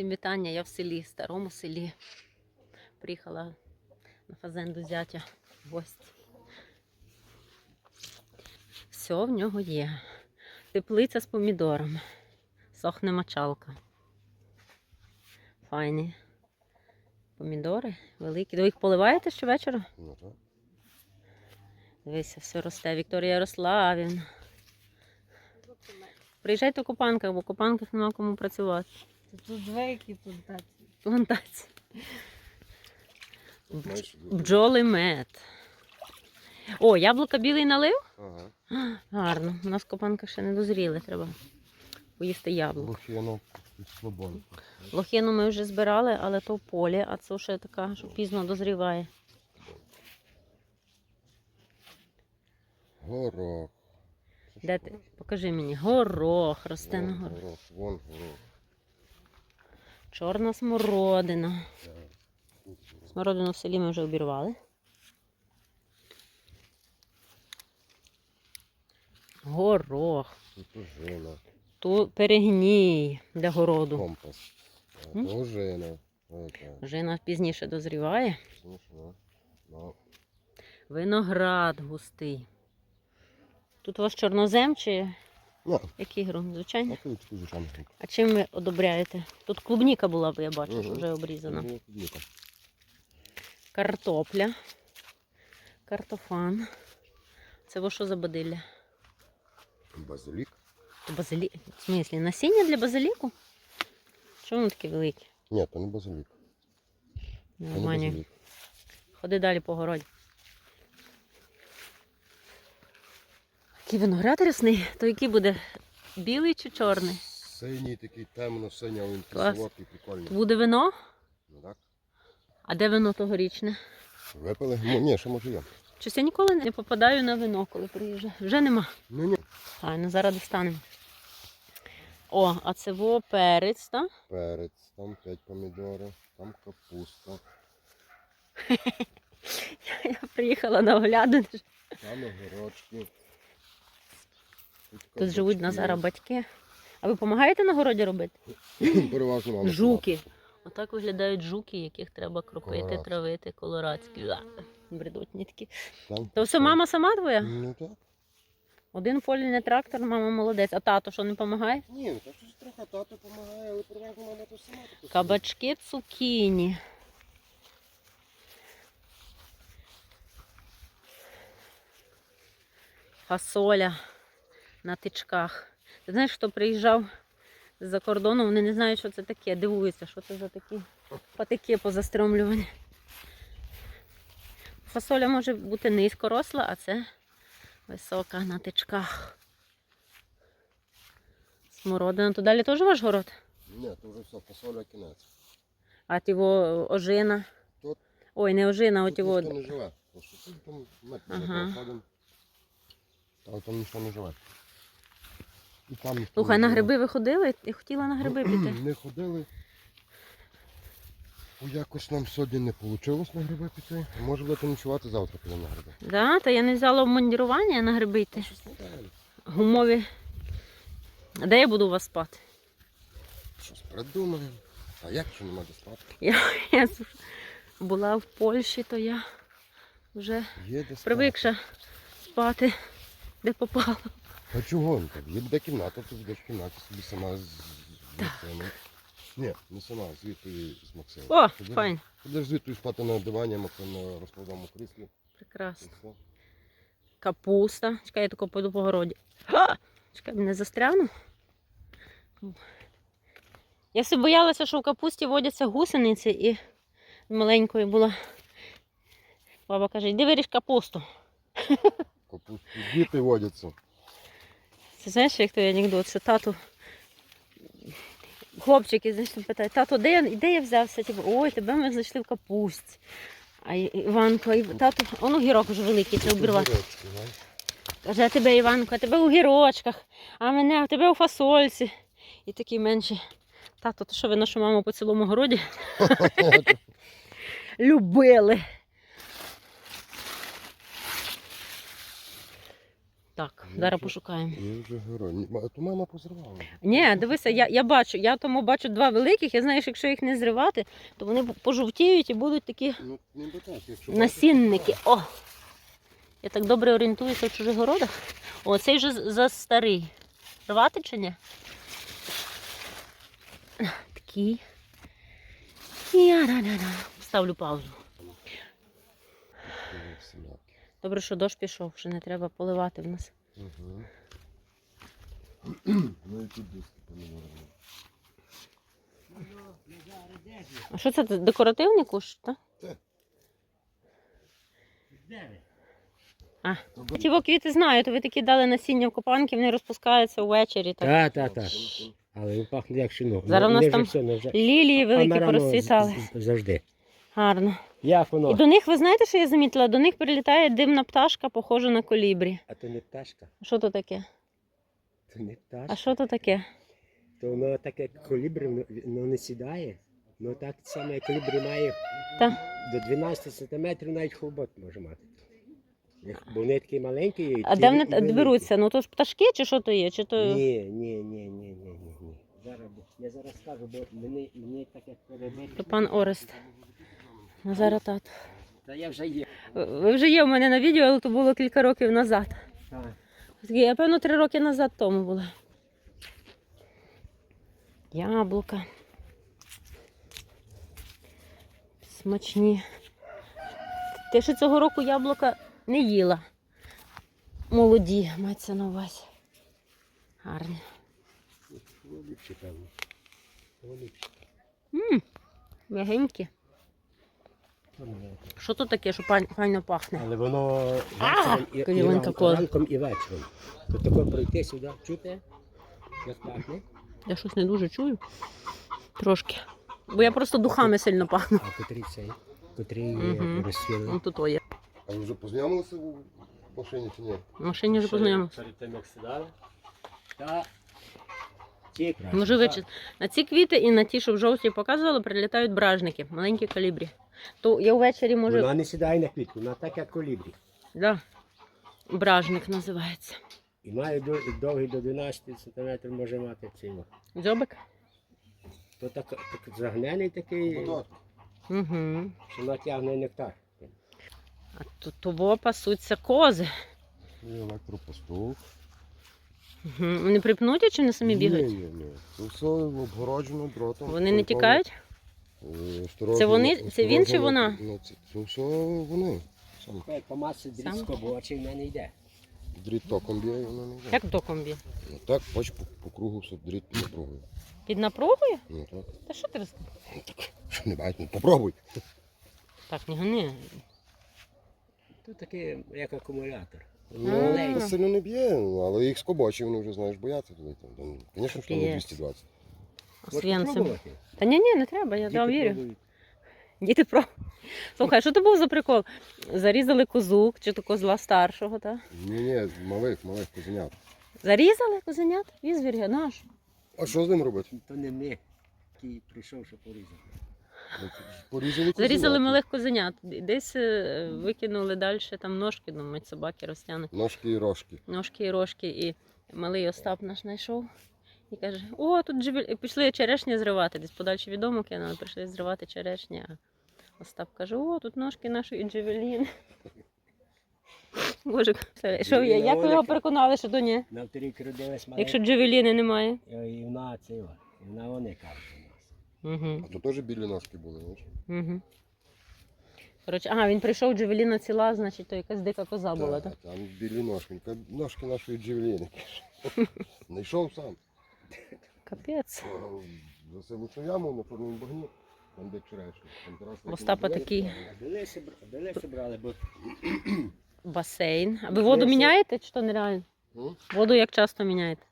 Всім вітання, я в селі, старому селі. Приїхала на фазенду зятя в гості. Все в нього є. Теплиця з помідорами. Сохне мочалка. Файні. Помідори великі. Ви їх поливаєте щовечора? Ну так. Дивися, все росте. Вікторія Ярославівна. Приїжджайте в Копанках, бо в Копанках нема кому працювати. Тут два які плантації. Плантація. Тут Бджоли мед. О, яблука білий налив? Ага. Гарно. У нас в Копанках ще не дозріли, треба поїсти яблук. Слобон. Лохину ми вже збирали, але то в полі, а це ще така, що пізно дозріває. Горох. Де ти? Покажи мені. Горох росте на горох, вон горох. Чорна смородина. Смородину в селі ми вже обірвали. Горох. Тут ожина. Тут перегній для городу. Компас. М? Ожина. Жина пізніше дозріває. Ну, Виноград густий. Тут у вас чорнозем чи Ну, який ґрунт? Звичайно. а тут звичайно. А чим ви одобряєте? Тут клубніка була, бо я бачу, що Мгм. вже обрізана. Ну, тут. Картопля. Картофан. Це во що за бадилля? Базилік. То базилі... В смислі, насіння для базиліку? Чому воно таке велике? Ні, то не базилік. Не То не обманюй. базилік. Ходи далі по городі. Який виноград рясний, то який буде білий чи чорний? Синій такий темно-синій, але він такий солодкий, прикольний. Буде вино? Ну так. А де вино тогорічне? Випили? Ну, ні, ще може є. Щось я ніколи не попадаю на вино, коли приїжджаю. Вже нема. Ну ні. Файно, зараз достанемо. О, а це во перець, так? Перець, там 5 помідорів, там капуста, Я приїхала на оглядини. там огірочки. Тут живуть Назара батьки. А ви допомагаєте на городі робити? Переважно мама. Жуки. Отак виглядають жуки, яких треба кропити, Колорадські. травити, колорадські. Ла, Бредотні такі. Там. То все мама сама твоя? Ну так. Один полі трактор, мама молодець. А тато що не допомагає? Ні, ну так щось трохи тато допомагає, але переважно мама то сама. Кабачки цукіні. Фасоля на тичках. Ти знаєш, хто приїжджав з-за кордону, вони не знають, що це таке. Дивуються, що це за такі патики позастромлювані. Фасоля може бути низько росла, а це висока на тичках. Смородина. То далі теж ваш город? Ні, то вже все, фасоля кінець. А тіво ожина. Тут- Ой, не ожина, а Тут тіво. ніхто не живе. Просто тут там ми Ага. Але там ніхто не живе. І там Слухай, на гриби ви ходили? Я хотіла на гриби піти. Не ходили. Бо Якось нам сьогодні не вийшло на гриби піти. Може будете ночувати завтра підемо на гриби. Да, та я не взяла обмундірування на гриби йти. Гумові. А де я буду у вас спати? Щось придумаємо. А як що нема де спати? Я, я була в Польщі, то я вже Є де спати. привикша спати, де попала. А чого він так? Є де кімната, ти будеш в собі сама з, Максимом. Ні, не сама, звідти з Максимом. О, Підеш- файн. Будеш звідти спати на дивані, Максим на розкладному кріслі. і Прекрасно. все. Капуста. Чекай, я тако пойду по городі. Ха! Чекай, не застрягну. Я все боялася, що в капусті водяться гусениці і маленькою була. Баба каже, йди виріж капусту. Капусту діти водяться. Це знаєш, як той анекдот, що тату. Хлопчики знаєш, там питають, тато, де я, де я взявся? Типу, ой, тебе ми знайшли в капусті. А Іванко, і тато, он огірок уже великий, це обірвати. Каже, а тебе, Іванко, а тебе у гірочках, а мене, а тебе у фасольці. І такі менші. Тато, то що ви нашу маму по цілому городі любили. Так, Ну, зараз це- пошукаємо. Я вже говорю. Ні, ма- То мама позривала. Ні, дивися, я, я бачу, я тому бачу два великих. Я знаю, що якщо їх не зривати, то вони пожовтіють і будуть такі Ну, ніби так, якщо насінники. О! Я так добре орієнтуюся в чужих городах. О, цей вже з- за старий. Рвати чи ні? Такий. Я-ра-ра-ра. Ставлю паузу. Добре, що дощ пішов, що не треба поливати в нас. Угу. Ну і тут диски поміняли. А що це? Декоративний кущ, так? А, ті квіти знаю, то ви такі дали насіння в копанки, вони розпускаються ввечері. Так. Так, так, так. Але він пахне як шино. Зараз у нас там все. Лілії великі порозцвітали. Завжди. Гарно. Як І до них, ви знаєте, що я замітила? До них прилітає димна пташка, похожа на колібрі. А то не пташка. Що то таке? То не пташка. А що то таке? То воно таке колібри, воно, воно не сідає. Ну так само, як колібри має Та. до 12 сантиметрів навіть хобот може мати. Як- Бо вони такі маленькі. і А ті- де і вони великі. беруться? Ну то ж пташки чи що то є? Чи то... Ні, ні, ні, ні, ні, ні, ні. Зараз, бо- я зараз скажу, бо мені, мені таке перебити. то пан Орест. Назара тато. Та я вже є. Ви вже є в мене на відео, але то було кілька років назад. Так. Я певно три роки назад тому була. Яблука. Смачні. Ти ще цього року яблука не їла. Молоді, мається на увазі. Гарні. Голубчі, певно. Голубчі. Мм, м'ягенькі. Що тут таке, що файно пахне? Але воно вечором і, і тако- ранком і вечором. То тако пройти сюди, чути? Як пахне? Я щось не дуже чую. Трошки. Бо я просто духами сильно пахну. А котрий цей? Котрий Мгм. розсвіли. Вон тут є. А ви вже познайомилися в машині чи ні? В машині вже познайомився. Перед тим, як сідали. Та ті. Може вичис... На ці квіти і на ті, що в жовті показували, прилітають бражники, маленькі калібрі. То я ввечері може. Вона не сідає на квітку, вона так як колібрі. Да. Бражник називається. І має довгий до 12 см може мати ціну. Дзьобик? То так, так загнений такий, Ну, Угу. що натягне нектар. А тут того пасуться кози. І електропостух. Угу. Вони припнуті чи вони самі бігають? Ні, ні, ні. Це все обгороджено дротом. Вони не тікають? Осторожно- Це вони- це він чи вона? ну, Це, це все вони. Сам по масі дріт Сам? скобочий в мене йде. дріт током б'є, і воно не йде. Як доком б'є? Ну так, бач, по, по кругу все дріт під напругою. Під напругою? Ну так. Та що ти роз... Ну, так. Що не бачиш, ну попробуй. Так, не гони. Тут такий як акумулятор. Ну, А. це сильно не б'є, ну, але їх скобочі, вони вже знаєш, бояться туди. Там, там, звісно, що не Капець. 220. Освєнцем. Та ні, ні, не треба, я вам вірю. Діти про. Слухай, що це був за прикол? Зарізали козу, чи то козла старшого, так? Ні, ні, малих, малих козенят. Зарізали козенят? Візвір'я наш. А що з ним робити? То не ми, який прийшов, що порізав. Порізали. Зарізали малих козенят. Десь е, викинули далі там ножки, думають, собаки розтягнуть. Ножки і рожки. Ножки і рожки. І малий Остап наш знайшов. І каже: о, тут джевель... Пішли черешні зривати. Десь подальше відомо кинули, прийшли зривати черешні. А Остап каже: о, тут ножки нашої джевеліни. Боже, що я, як ви його переконали, що то ні? На вторік родилась Якщо джевеліни немає. І вона це, і вона вони кажуть у нас. Угу. А то теж білі ножки були, знаєш? Угу. Коротше, ага, він прийшов, джевеліна ціла, значить, то якась дика коза була, так? Так, там білі ножки. Ножки нашої джевеліни. Знайшов сам. Капець. Засилу яму на чорному багні. Там де черешні. Там Остапа такий белеси брали, бо басейн. А ви воду міняєте чи то нереально? Воду як часто міняєте?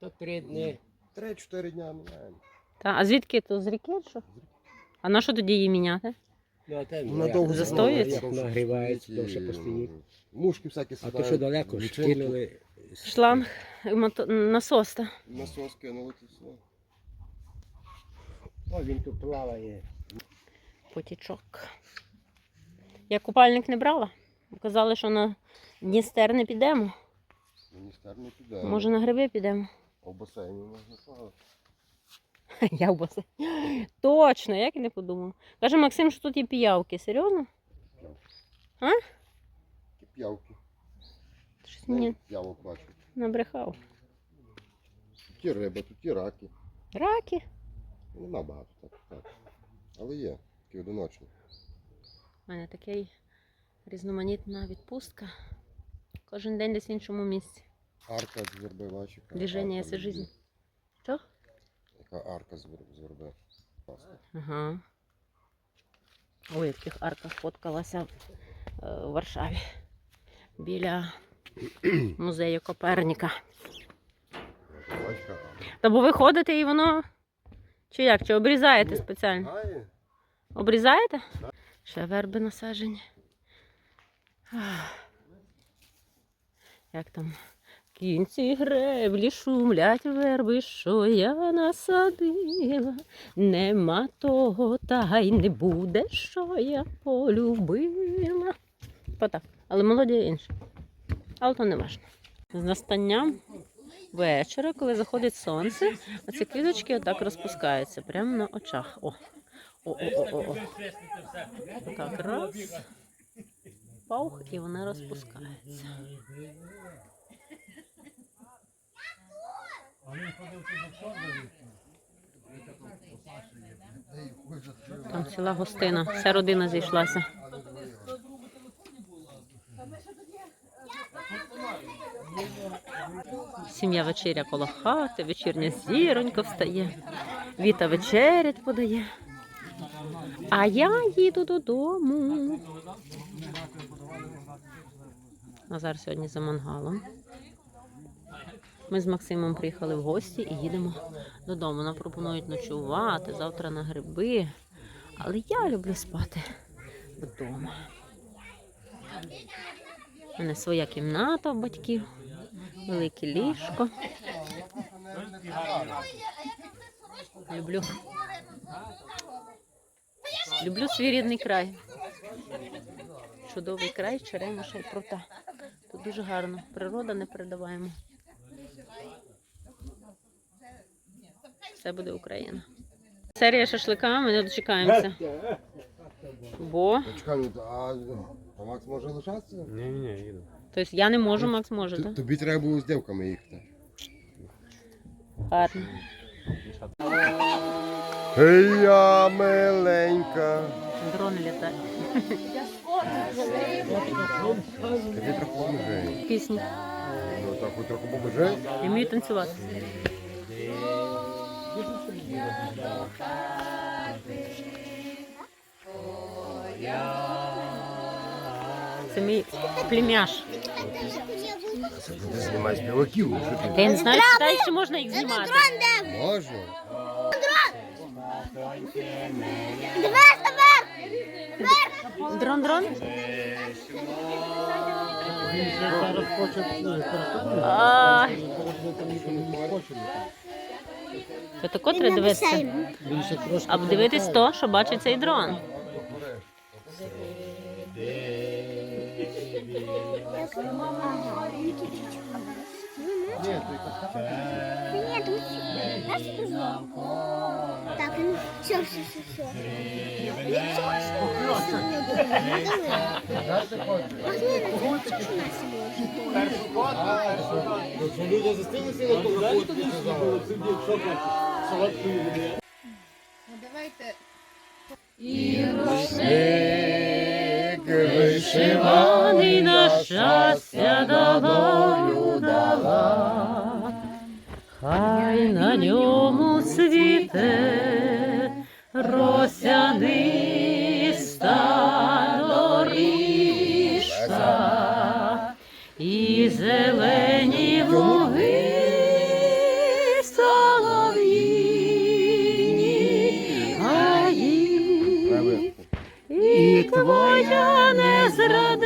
то три дні. Три-чотири дня міняємо. Та, а звідки то з ріки? Що? А на що тоді її міняти? Ну, а те, Вона довго Застоюється? Нагрівається, довше постоїть. Мушки всякі А то що далеко, лічинки. Шланг, мото... насос. та. Насос кинули це все. О, він тут плаває. Потічок. Я купальник не брала. Казали, що на Дністер не підемо. Міністер не піде. Може на гриби підемо? А в басейні можна плавати. Я в басейн. Точно, як і не подумав. Каже Максим, що тут є піявки. Серйозно? П'явки. Щось мені П'явок бачу. набрехав. Тут риба, тут є раки. Раки. Нема багато так, так. Але є, такі одиночні. У мене такий різноманітна відпустка. Кожен день десь в іншому місці. Арка з верби бачиш. яка Движення арка жизнь. Що? Яка арка з вер- з верби. Класно. Ага. Ой, в тих арках фоткалася е, в Варшаві. Біля музею Коперніка. Та бо ви ходите і воно. Чи як? Чи обрізаєте спеціально? Обрізаєте? Ще верби насаджені. Як там? Кінці греблі шумлять верби, що я насадила. Нема того, та й не буде, що я полюбила. Отак. Але молоді інші. Але то не важно. З настанням вечора, коли заходить сонце, оці квіточки отак розпускаються прямо на очах. О. О-о-о-о. Так, раз. Паух, і вона розпускається. Там ціла гостина, вся родина зійшлася. Сім'я вечеря коло хати, вечірня зіронька встає. Віта вечерять подає. А я їду додому. Назар сьогодні за мангалом. Ми з Максимом приїхали в гості і їдемо додому. Нам пропонують ночувати, завтра на гриби. Але я люблю спати вдома. У мене своя кімната в батьків, велике ліжко. Люблю. Люблю свій рідний край. Чудовий край, черемоша і прута. Тут дуже гарно. Природа не передаваємо. Все буде Україна. Серія шашлика, ми не дочекаємося. Бо, а, Макс може лишатися? Ні, ні, ні, їду. тобто я не можу, Макс може, Т- так? Тобі треба було з дівками їхати. Гарно. Я миленька. Дрони літають. Тобі трохи. Пісні. Ну так, хоч трохи поможи. Я вмію танцювати. Це мій племяш. Ти знімай співаків, що ти? Я не знаю, читаю, чи можна їх знімати. Можна. Дрон, дрон. А. То тако треба дивитися. А дивитись то, що бачить цей дрон. Нет, ну. Раз. Так, ну все, все, все, все. Ну давайте. Вишиваний на щастя долю дала, хай на ньому світе росяниста незрадлива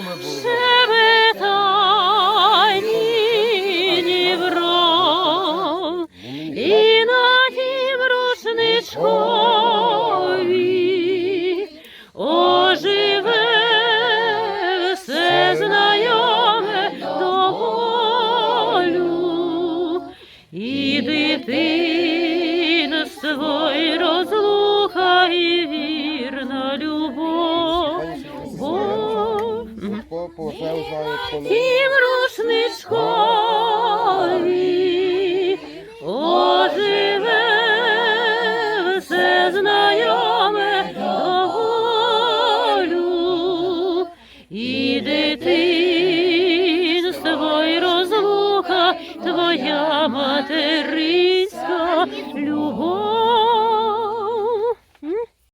是？По, це